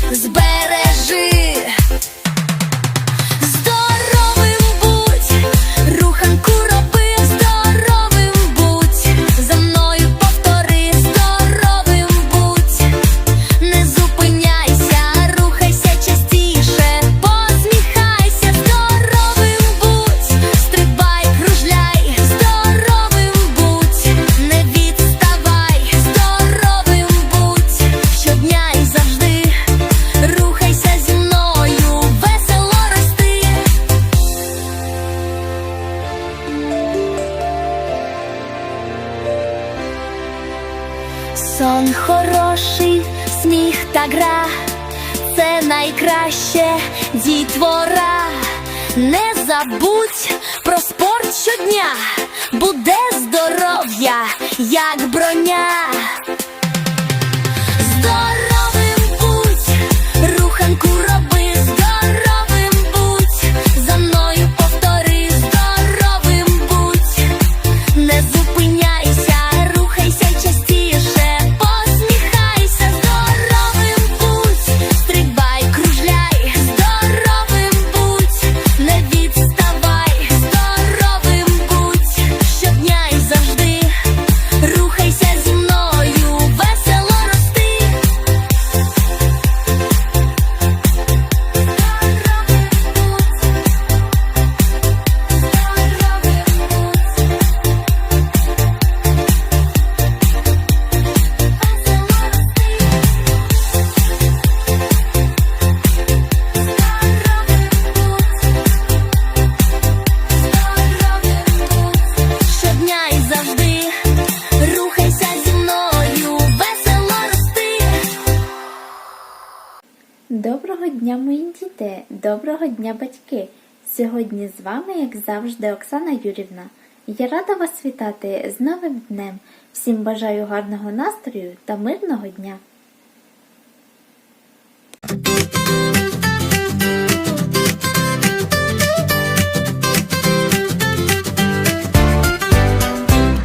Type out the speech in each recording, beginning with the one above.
there's a дітвора. Не забудь про спорт щодня, буде здоров'я, як броня. Доброго дня, батьки! Сьогодні з вами, як завжди, Оксана Юрівна. Я рада вас вітати з новим днем. Всім бажаю гарного настрою та мирного дня!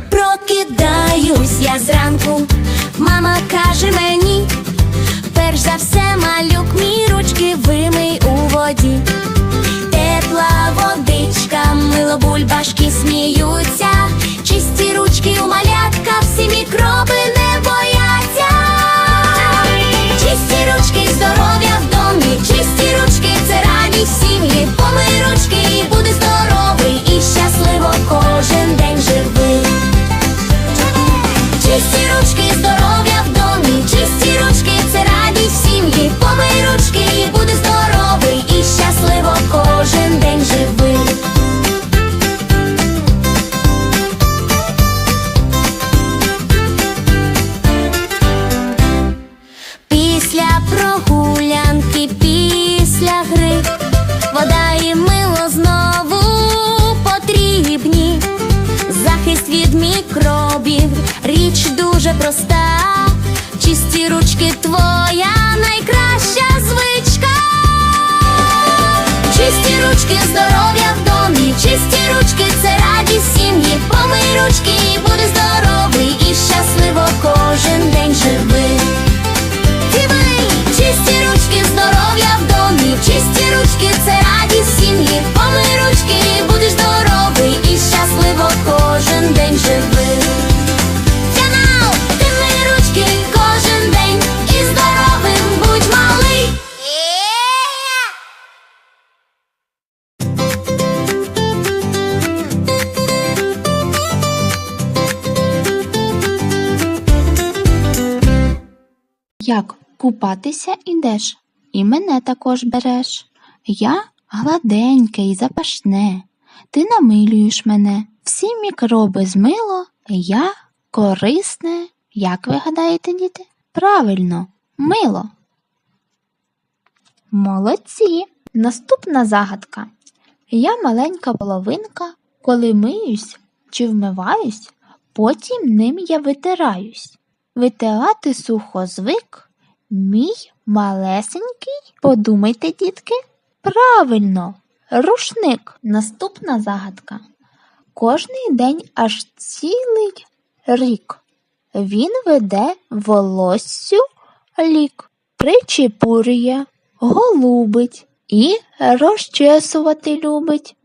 Прокидаюсь я зранку, мама каже мені, перш за все малюк Тепла водичка, мило бульбашки сміються, чисті ручки у малятка, всі мікроби не бояться. Чисті ручки, здоров'я в домі, чисті ручки, це радість сім'ї. Помий мікробів, річ дуже проста. Чисті ручки твоя найкраща звичка. Чисті ручки, здоров'я в домі, чисті ручки, це радість сім'ї. Помий ручки купатися ідеш, і мене також береш. Я гладеньке і запашне, ти намилюєш мене, всі мікроби змило, я корисне. Як ви гадаєте, діти? Правильно, мило. Молодці. Наступна загадка. Я маленька половинка, коли миюсь чи вмиваюсь, потім ним я витираюсь. Витирати сухо звик мій малесенький. Подумайте, дітки. Правильно, рушник. Наступна загадка. Кожний день аж цілий рік. Він веде волоссю лік, причепурює, голубить і розчесувати любить.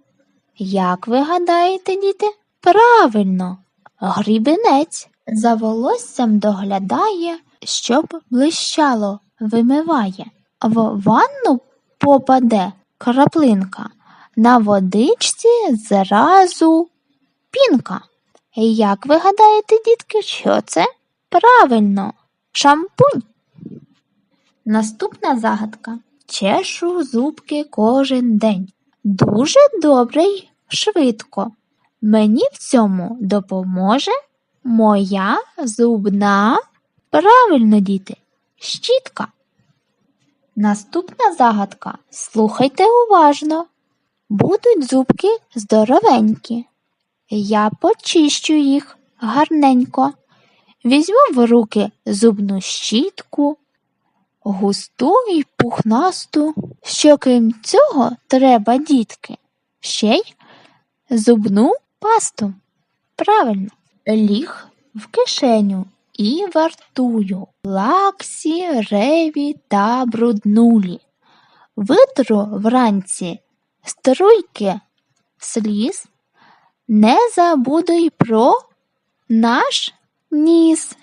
Як ви гадаєте, діти? Правильно, грібенець за волоссям доглядає, щоб блищало, вимиває. В ванну попаде краплинка, на водичці зразу пінка. Як ви гадаєте, дітки, що це? Правильно, шампунь. Наступна загадка. Чешу зубки кожен день. Дуже добре й швидко. Мені в цьому допоможе моя зубна Правильно, діти, щітка. Наступна загадка. Слухайте уважно. Будуть зубки здоровенькі. Я почищу їх гарненько. Візьму в руки зубну щітку, густу і пухнасту. Що крім цього треба, дітки? Ще й зубну пасту. Правильно, ліг в кишеню і вартую лаксі, реві та бруднулі. Витру вранці струйки сліз, не забуду й про наш ніс.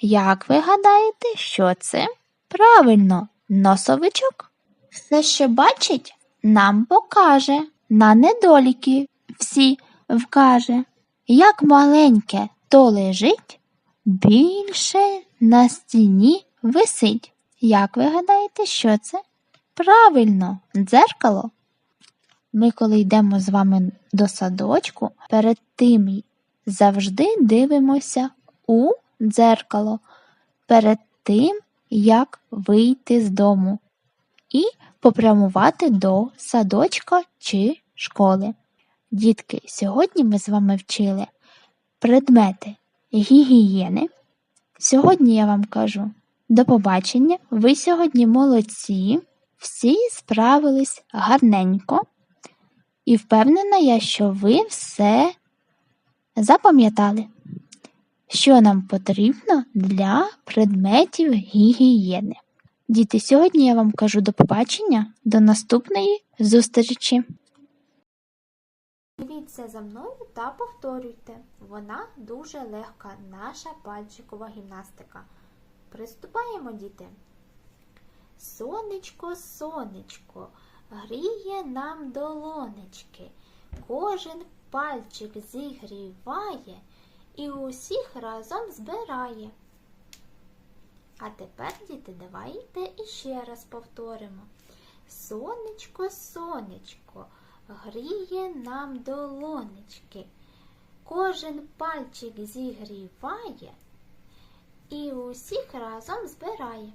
Як ви гадаєте, що це? Правильно, носовичок. Все, що бачить, нам покаже, на недоліки всі вкаже. Як маленьке то лежить, більше на стіні висить. Як ви гадаєте, що це? Правильно, дзеркало. Ми, коли йдемо з вами до садочку, перед тим завжди дивимося у дзеркало, перед тим, як вийти з дому і попрямувати до садочка чи школи. Дітки, сьогодні ми з вами вчили предмети гігієни. Сьогодні я вам кажу до побачення. Ви сьогодні молодці, всі справились гарненько. І впевнена я, що ви все запам'ятали, що нам потрібно для предметів гігієни. Діти, сьогодні я вам кажу до побачення, до наступної зустрічі. Дивіться за мною та повторюйте. Вона дуже легка, наша пальчикова гімнастика. Приступаємо, діти. Сонечко, сонечко, гріє нам долонечки. Кожен пальчик зігріває і усіх разом збирає. А тепер, діти, давайте іще раз повторимо. Сонечко, сонечко, гріє нам долонечки. Кожен пальчик зігріває і усіх разом збирає.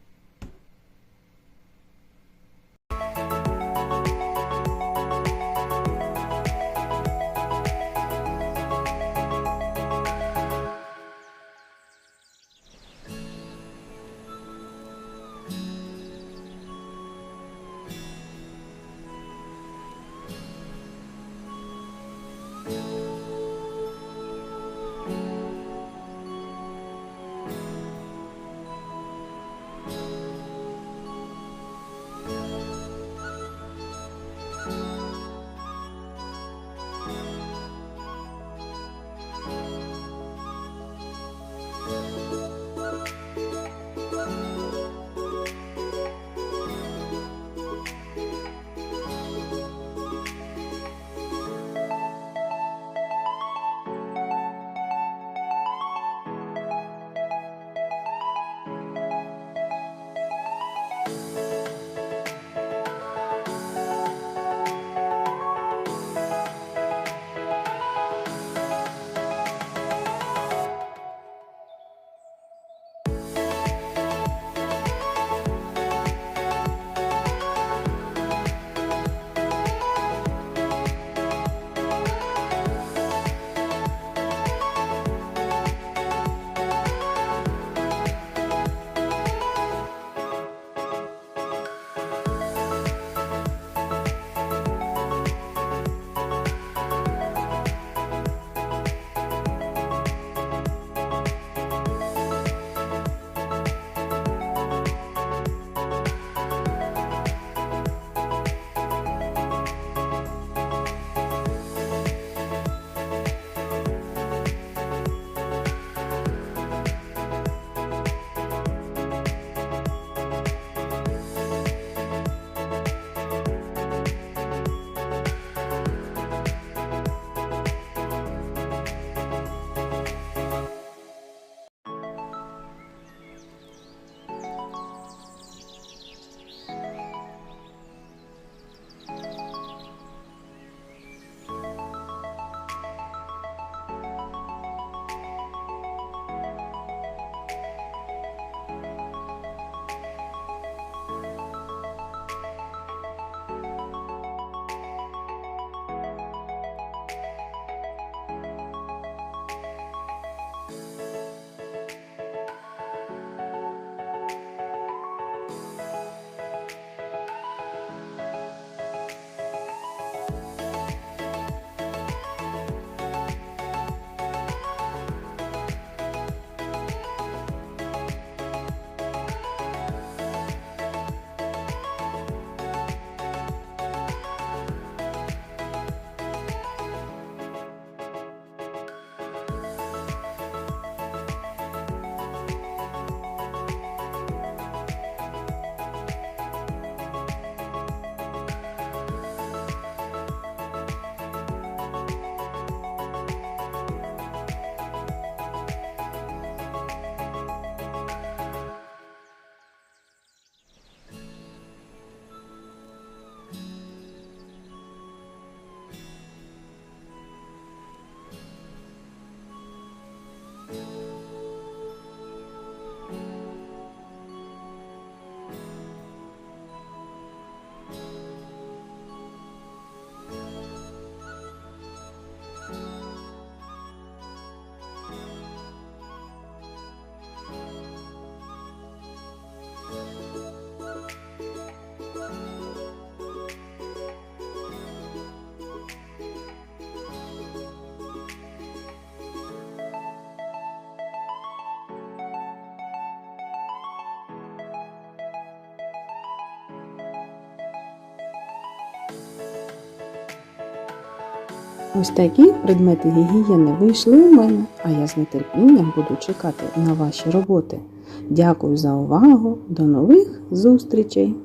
Ось такі предмети гігієни вийшли у мене, а я з нетерпінням буду чекати на ваші роботи. Дякую за увагу. До нових зустрічей!